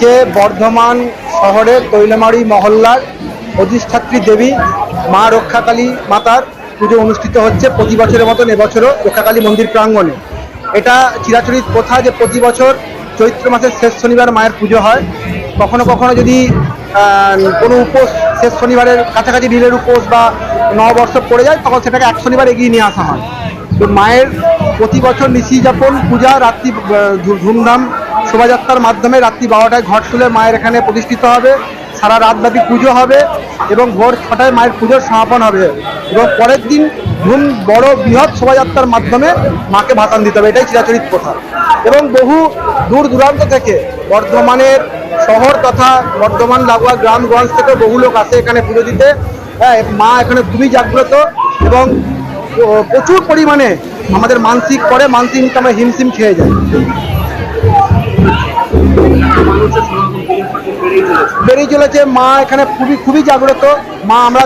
আজকে বর্ধমান শহরের তৈলমারি মহল্লার অধিষ্ঠাত্রী দেবী মা রক্ষাকালী মাতার পুজো অনুষ্ঠিত হচ্ছে প্রতি বছরের মতন এবছরও রক্ষাকালী মন্দির প্রাঙ্গণে। এটা চিরাচরিত প্রথা যে প্রতি বছর চৈত্র মাসের শেষ শনিবার মায়ের পুজো হয়। কখনো কখনো যদি কোনো উপোস শেষ শনিবারের কাছাকাছি নীলের উপোস বা নববর্ষ পড়ে যায়, তখন সেটাকে এক শনিবার এগিয়ে নিয়ে আসা হয়। তো মায়ের প্রতি বছর নিশি যাপন পূজা রাত্রি ধুমধাম শোভাযাত্রার মাধ্যমে রাত্রি বারোটায় ঘট তুলে মায়ের এখানে প্রতিষ্ঠিত হবে। সারা রাতব্যাপী পুজো হবে এবং ভোর ছটায় মায়ের পুজোর সমাপন হবে এবং পরের দিন ধুম বড় বৃহৎ শোভাযাত্রার মাধ্যমে মাকে ভাসান দিতে হবে। এটাই চিরাচরিত প্রথা। এবং বহু দূর দূরান্ত থেকে বর্ধমানের শহর তথা বর্ধমান লাগোয়া গ্রামগঞ্জ থেকে বহু লোক আসে এখানে পুজো দিতে। হ্যাঁ মা এখানে খুবই জাগ্রত এবং প্রচুর পরিমাণে আমাদের মানসিক করে মানসিক আমরা হিমশিম খেয়ে যাই বেরিয়ে চলেছে। মা এখানে খুবই খুবই জাগ্রত। মা আমরা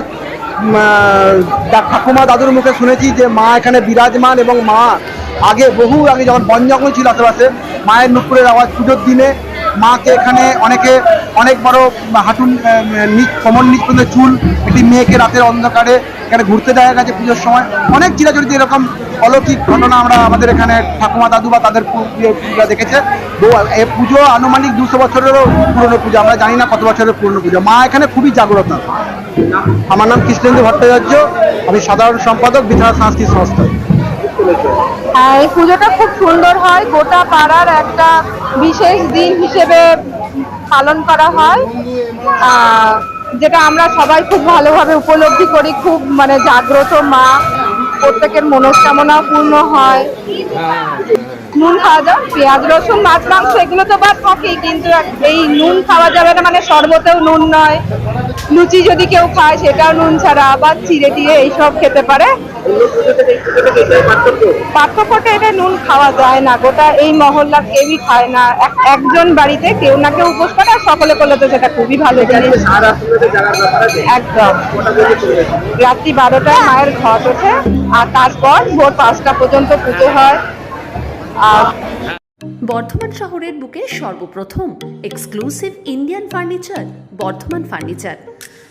ঠাকুমা দাদুর মুখে শুনেছি যে মা এখানে বিরাজমান এবং মা আগে বহু আগে যখন বন জঙ্গল ছিল আশেপাশে, মায়ের নুপুরের আওয়াজ পুজোর দিনে মাকে এখানে অনেকে, অনেক বড় হাঁটুন কোমর নিচ পর্যন্ত চুল, একটি মেয়েকে রাতের অন্ধকারে এখানে ঘুরতে দেওয়া গেছে পুজোর সময়। অনেক চিরাচরিত এরকম অলৌকিক ঘটনা আমরা আমাদের এখানে ঠাকুমা দাদু বা তাদের পূজা দেখেছে। তো এই পুজো আনুমানিক দুশো বছরেরও পুরনো পুজো, আমরা জানি না কত বছরের পুরনো পুজো। মা এখানে খুবই জাগ্রত। আমার নাম কৃষ্ণেন্দু ভট্টাচার্য, আমি সাধারণ সম্পাদক বিধান সাংস্কৃতিক সংস্থা। হ্যাঁ এই পুজোটা খুব সুন্দর হয়। গোটা পাড়ার একটা বিশেষ দিন হিসেবে পালন করা হয়। যেটা আমরা সবাই খুব ভালোভাবে উপলব্ধি করি। খুব মানে জাগ্রত মা। প্রত্যেকের মনস্কামনা পূর্ণ হয়। নুন খাওয়া যায় পেঁয়াজ, রসুন, মাছ, মাংস, এগুলো তো বাদ থাকেই কিন্তু এই নুন খাওয়া যাবে না মানে শরবতেও নুন নয়। লুচি যদি কেউ খায়, সেটাও নুন ছাড়া, আবার চিড়ে দিয়ে এইসব খেতে পারে। পার্থক্যটা এটা, নুন খাওয়া যায় না গোটা এই মহল্লার কেউই খায় না। এক- একজন বাড়িতে কেউ না কেউ উপোস করে, আর সকলে করলে তো সেটা খুবই ভালো একদম। রাত্রি বারোটায় মায়ের ঘট ওঠে, আর তারপর ভোর পাঁচটা পর্যন্ত পুজো হয়। আর বর্ধমান শহরের বুকে সর্বপ্রথম exclusive Indian furniture Bardhaman furniture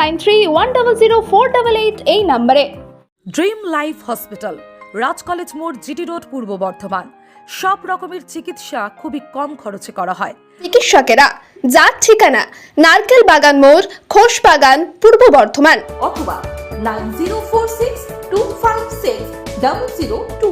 nine three one double zero four double eight এই নম্বরে। Dream life hospital Raj college মোড় জিটি রোড পূর্ব বর্ধমান। সব রকমের চিকিৎসা খুবই কম খরচে করা হয়। চিকিৎসকেরা যার ঠিকানা নারকেল বাগান মোড় খোস বাগান পূর্ব বর্ধমান। অথবা nine zero four six two five six double zero two